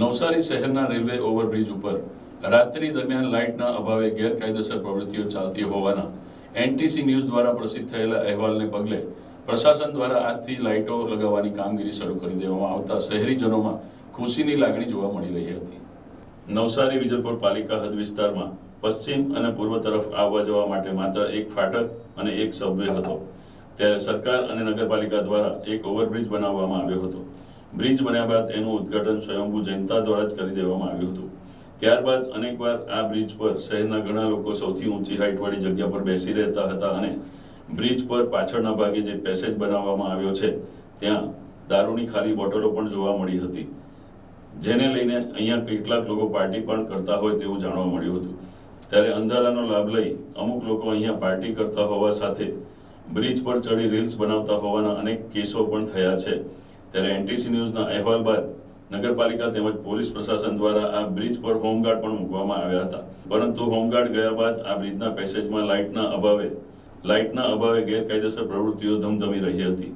નવસારી શહેરના railway overbridge ઉપર રાત્રિ દરમિયાન લાઇટના અભાવે ગેરકાયદેસર પ્રવૃત્તિઓ ચાલતી હોવાના એનટીસી ન્યૂઝ દ્વારા પ્રસિદ્ધ થયેલા અહેવાલને પગલે પ્રશાસન દ્વારા આજથી લાઇટો લગાવવાની કામગીરી શરૂ કરી દેવામાં આવતા શહેરીજનોમાં ખુશીની લાગણી જોવા મળી રહી હતી. નવસારી વિજલપુર પાલિકા હદ વિસ્તારમાં પશ્ચિમ અને પૂર્વ તરફ આવવા જવા માટે માત્ર એક ફાટક અને એક સબવે હતો. ત્યારે સરકાર અને નગરપાલિકા દ્વારા એક ઓવરબ્રિજ બનાવવામાં આવ્યો હતો. બ્રિજ બન્યા બાદ એનું ઉદ્ઘાટન સ્વયંભૂ જનતા દ્વારા જ કરી દેવામાં આવ્યું હતું. ત્યારબાદ અનેકવાર આ બ્રિજ પર શહેરના ઘણા લોકો સૌથી ઊંચી હાઇટવાળી જગ્યા પર બેસી રહેતા હતા અને બ્રિજ પર પાછળના ભાગે જે પેસેજ બનાવવામાં આવ્યો છે, ત્યાં દારૂની ખાલી બોટલો પણ જોવા મળી હતી. જેને લઈને અહીંયા કેટલાક લોકો પાર્ટી પણ કરતા હોય તેવું જાણવા મળ્યું હતું. ત્યારે અંધારાનો લાભ લઈ અમુક લોકો અહીંયા પાર્ટી કરતા હોવા સાથે બ્રિજ પર ચડી રીલ્સ બનાવતા હોવાના અનેક કેસો પણ થયા છે. ત્યારે એનટીસી ન્યૂઝના અહેવાલ બાદ નગરપાલિકા તેમજ પોલીસ પ્રશાસન દ્વારા આ બ્રિજ પર હોમગાર્ડ પણ મૂકવામાં આવ્યા હતા. પરંતુ હોમગાર્ડ ગયા બાદ આ બ્રિજના પેસેજમાં લાઇટના અભાવે લાઇટના અભાવે ગેરકાયદેસર પ્રવૃત્તિઓ ધમધમી રહી હતી.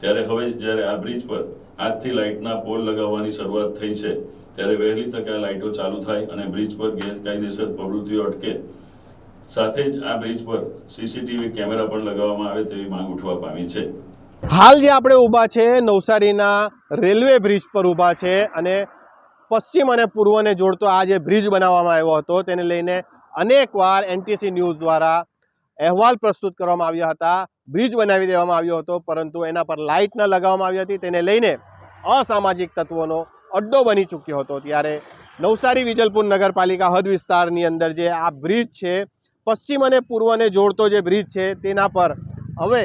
ત્યારે હવે જ્યારે આ બ્રિજ પર આજથી લાઇટના પોલ લગાવવાની શરૂઆત થઈ છે, ત્યારે વહેલી તકે આ લાઇટો ચાલુ થાય અને બ્રિજ પર ગેરકાયદેસર પ્રવૃત્તિઓ અટકે. સાથે જ આ બ્રિજ પર સીસીટીવી કેમેરા પણ લગાવવામાં આવે તેવી માંગ ઉઠવા પામી છે. હાલ જે આપણે ઊભા છે, નવસારીના રેલવે બ્રિજ પર ઊભા છે અને પશ્ચિમ અને પૂર્વને જોડતો આ જે બ્રિજ બનાવવામાં આવ્યો હતો, તેને લઈને અનેકવાર એનટીસી ન્યૂઝ દ્વારા અહેવાલ પ્રસ્તુત કરવામાં આવ્યા હતા. બ્રિજ બનાવી દેવામાં આવ્યો હતો, પરંતુ એના પર લાઇટ ન લગાવવામાં આવી હતી. તેને લઈને અસામાજિક તત્વોનો અડ્ડો બની ચૂક્યો હતો. ત્યારે નવસારી વિજલપુર નગરપાલિકા હદ વિસ્તારની અંદર જે આ બ્રિજ છે, પશ્ચિમ અને પૂર્વને જોડતો જે બ્રિજ છે, તેના પર હવે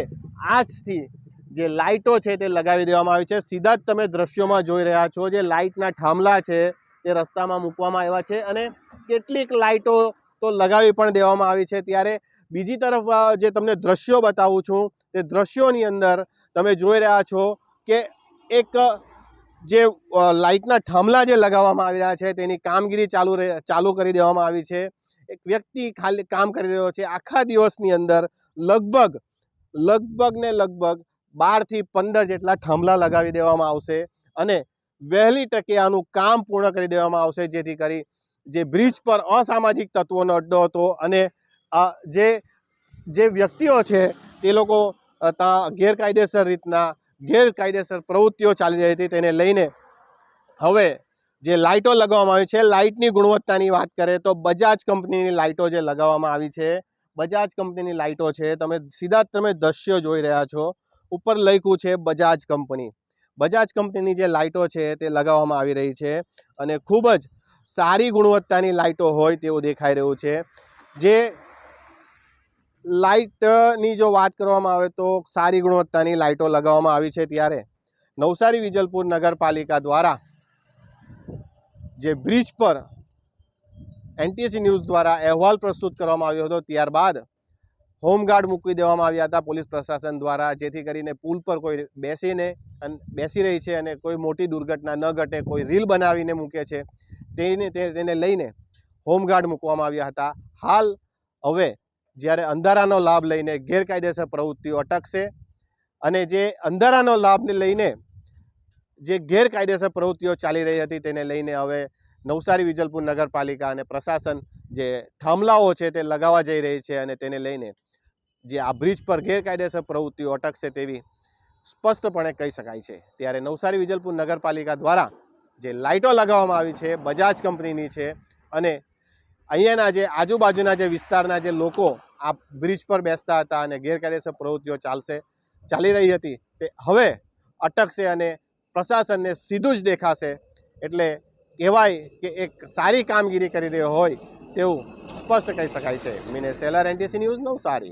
આજથી જે લાઇટો છે તે લગાવી દેવામાં આવી છે. સીધા જ તમે દ્રશ્યોમાં જોઈ રહ્યા છો જે લાઇટના થાંભલા છે તે રસ્તામાં મૂકવામાં આવ્યા છે અને કેટલીક લાઇટો તો લગાવી પણ દેવામાં આવી છે. ત્યારે બીજી તરફ જે તમને દ્રશ્યો બતાવું છું તે દ્રશ્યોની અંદર તમે જોઈ રહ્યા છો કે એક જે લાઇટના થાંભલા જે લગાવવામાં આવી રહ્યા છે તેની કામગીરી ચાલુ ચાલુ કરી દેવામાં આવી છે. એક વ્યક્તિ ખાલી કામ કરી રહ્યો છે. આખા દિવસની અંદર લગભગ લગભગ ને લગભગ બારથી પંદર જેટલા થાંભલા લગાવી દેવામાં આવશે અને વહેલી તકે આનું કામ પૂર્ણ કરી દેવામાં આવશે, જેથી કરી જે બ્રિજ પર અસામાજિક તત્વોનો અડ્ડો હતો અને જે જે વ્યક્તિઓ છે તે લોકો ત્યાં ગેરકાયદેસર રીતના ગેરકાયદેસર પ્રવૃત્તિઓ ચાલી રહી હતી તેને લઈને. હવે જે લાઇટો લગાવવામાં આવી છે, લાઇટની ગુણવત્તાની વાત કરીએ તો બજાજ કંપનીની લાઇટો જે લગાવવામાં આવી છે, બજાજ કંપનીની લાઇટો છે, તમે સીધા તમે દ્રશ્યો જોઈ રહ્યા છો. ઉપર લખ્યું છે બજાજ કંપની બજાજ કંપનીની જે લાઇટો છે તે લગાવવામાં આવી રહી છે અને ખૂબ જ સારી ગુણવત્તાની લાઇટો હોય તેવું દેખાઈ રહ્યું છે. જે લાઇટની જો વાત કરવામાં આવે તો સારી ગુણવત્તાની લાઇટો લગાવવામાં આવી છે ત્યારે નવસારી વિજલપુર નગરપાલિકા દ્વારા જે બ્રિજ પર એનટીસી ન્યૂઝ દ્વારા અહેવાલ પ્રસ્તુત કરવામાં આવ્યો હતો ત્યારબાદ હોમગાર્ડ મૂકી દેવામાં આવ્યા હતા પોલીસ પ્રશાસન દ્વારા, જેથી કરીને પુલ પર કોઈ બેસીને બેસી રહી છે અને કોઈ મોટી દુર્ઘટના ન ઘટે, કોઈ રીલ બનાવીને મૂકે છે. તેને તેને લઈને હોમગાર્ડ મૂકવામાં આવ્યા હતા. હાલ હવે જ્યારે અંધારાનો લાભ લઈને ગેરકાયદેસર પ્રવૃત્તિઓ અટકશે અને જે અંધારાનો લાભને લઈને જે ગેરકાયદેસર પ્રવૃત્તિઓ ચાલી રહી હતી તેને લઈને હવે નવસારી વિજલપુર નગરપાલિકા અને પ્રશાસન જે થાંભલાઓ છે તે લગાવવા જઈ રહી છે અને તેને લઈને જે આ બ્રિજ પર ગેરકાયદેસર પ્રવૃત્તિઓ અટકશે તેવી સ્પષ્ટપણે કહી શકાય છે. ત્યારે નવસારી વિજલપુર નગરપાલિકા દ્વારા જે લાઇટો લગાવવામાં આવી છે, બજાજ કંપનીની છે અને અહીંયાના જે આજુબાજુના જે વિસ્તારના જે લોકો આ બ્રિજ પર બેસતા હતા અને ગેરકાયદેસર પ્રવૃત્તિઓ ચાલશે, ચાલી રહી હતી, તે હવે અટકશે અને પ્રશાસનને સીધું જ દેખાશે. એટલે કહેવાય કે એક સારી કામગીરી કરી રહ્યો હોય તેવું સ્પષ્ટ કહી શકાય છે. Minesh Tailor, NTC news Navsari.